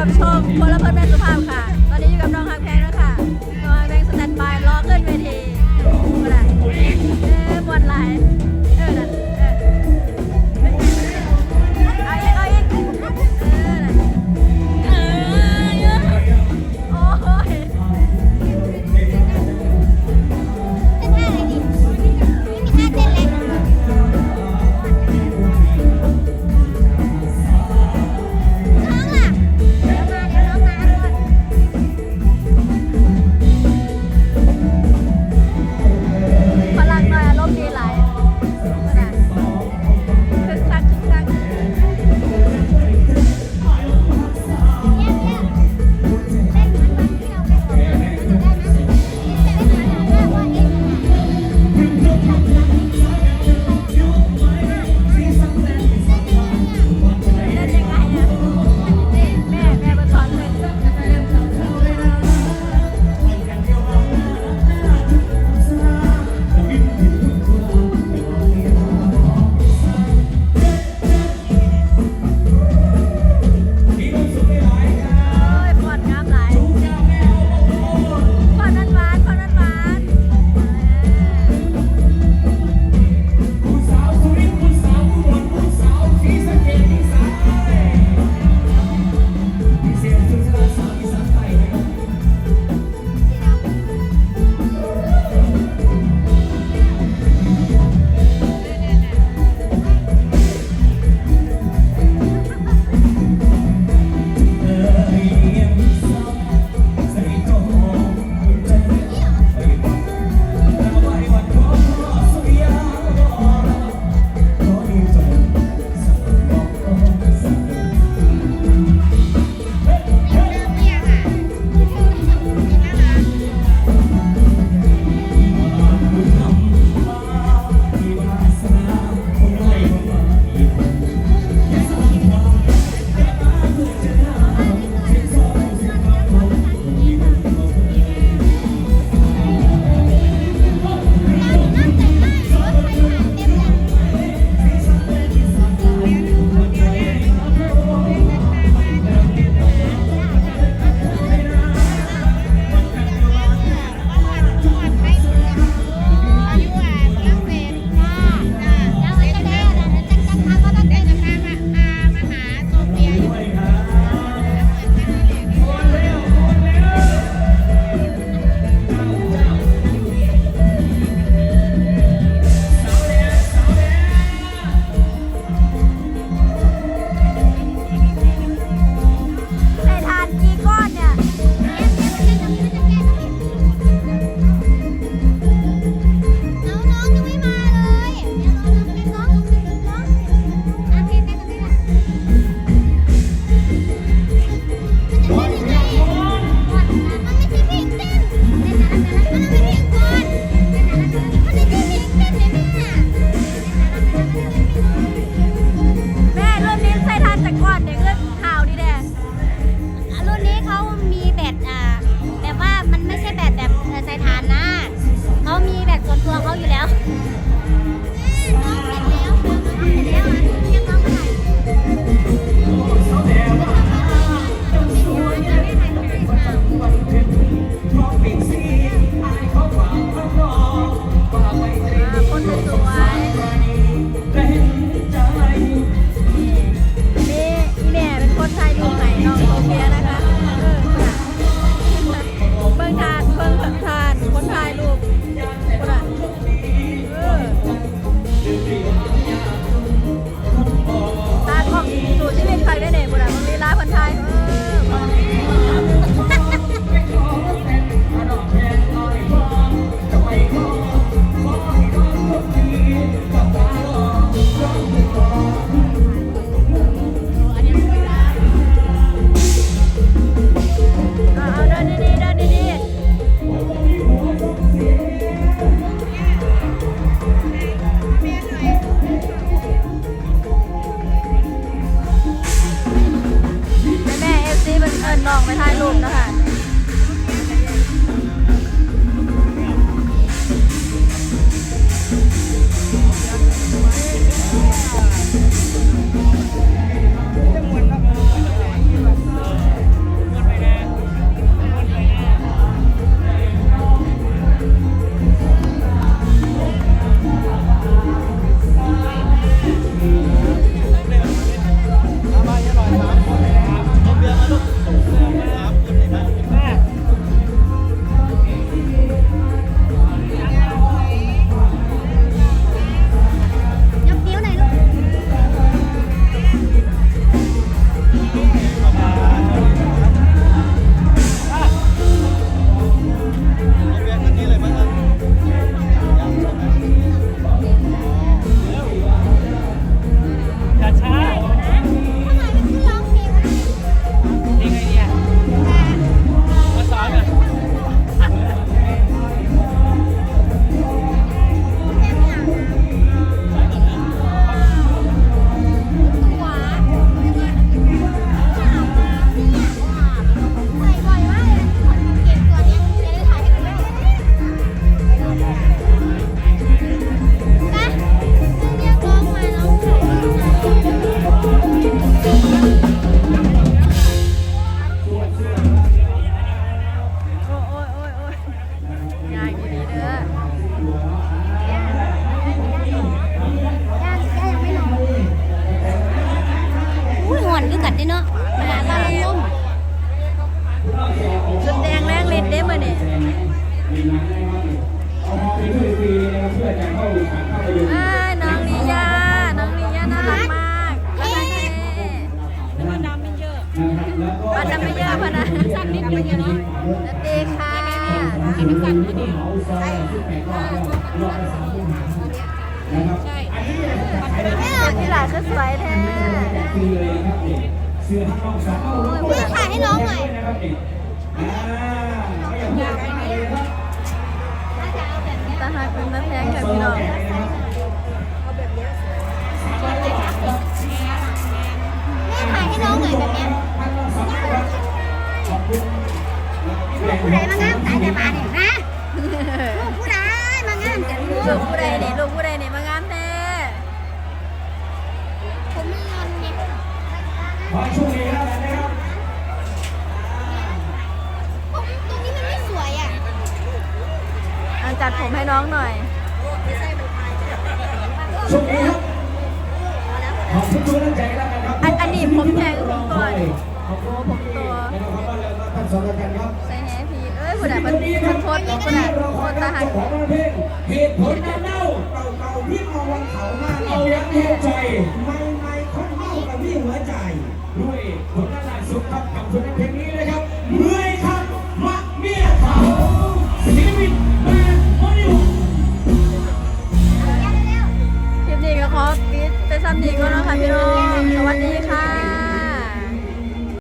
กับชมพลเพื่อนแม่สุภาพค่ะ คือกัดได้เนาะมหาลาลังล่มสดแดงแรงเล็ดเด้มาเนี่ยอ่น้องนียา น้องนียาน่ารักมากน่ารักแท้มาดามไม่เยอะมาดาไม่เยอะพนะสั้นนิดเดียวเนาะเดค่ะใช่ค่ นะครับอันนี้เนี่ยขายได้เสื้อที่หลานก็สวยแท้ฟรีเลยนะครับเด็กเสื้อทั้งน้องสาวพี่ถ่ายให้น้องหน่อยนะครับเด็กอ่าไม่อยากพูดอะไรเลยครับตาหักเป็นตาแพงค่ะพี่น้องแม่ถ่ายให้น้องหน่อยแบบเนี้ย จัดผมให้น้องหน่อยช่วงนี้ครับขอบคุณทุกท่านใจแล้วกันครับอันอันนี้ผมแพงผมก่อนขอบคุณโอ้ผมตัวนะครับว่าเราท่านสองกันครับใส่แฮปปี้เอ้ยผู้ใดมันมันโพสต์ผู้ใดโพสต์ตาหักของประเทศเหตุผลการเล่าเก่าๆที่เอาวันเขามาเอายังหัวใจไม่ไม่คนเมากับพี่หัวใจด้วยผลงานล่าสุดครับกับผลงานเพลงนี้